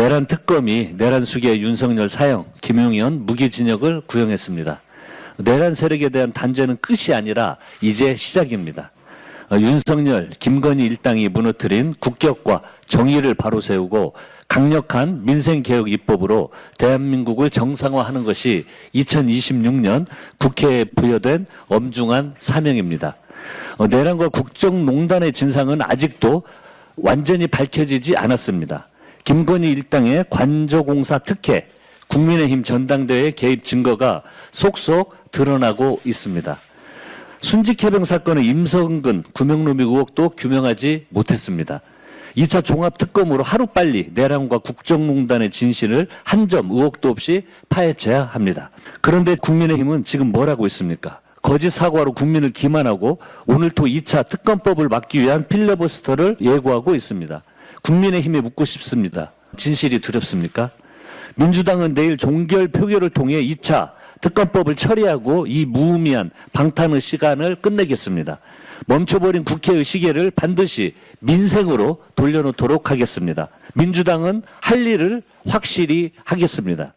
내란 특검이 내란 수계 윤석열 사형, 김용현 무기징역을 구형했습니다. 내란 세력에 대한 단죄는 끝이 아니라 이제 시작입니다. 어, 윤석열, 김건희 일당이 무너뜨린 국격과 정의를 바로 세우고 강력한 민생개혁 입법으로 대한민국을 정상화하는 것이 2026년 국회에 부여된 엄중한 사명입니다. 어, 내란과 국정농단의 진상은 아직도 완전히 밝혀지지 않았습니다. 김건희 일당의 관저공사 특혜, 국민의힘 전당대회 개입 증거가 속속 드러나고 있습니다. 순직해병 사건의 임성근 구명로비 의혹도 규명하지 못했습니다. 2차 종합특검으로 하루빨리 내란과 국정농단의 진실을 한 점 의혹도 없이 파헤쳐야 합니다. 그런데 국민의힘은 지금 뭘 하고 있습니까? 거짓 사과로 국민을 기만하고 오늘도 2차 특검법을 막기 위한 필러버스터를 예고하고 있습니다. 국민의힘에 묻고 싶습니다. 진실이 두렵습니까? 민주당은 내일 종결 표결을 통해 2차 특검법을 처리하고 이 무의미한 방탄의 시간을 끝내겠습니다. 멈춰버린 국회의 시계를 반드시 민생으로 돌려놓도록 하겠습니다. 민주당은 할 일을 확실히 하겠습니다.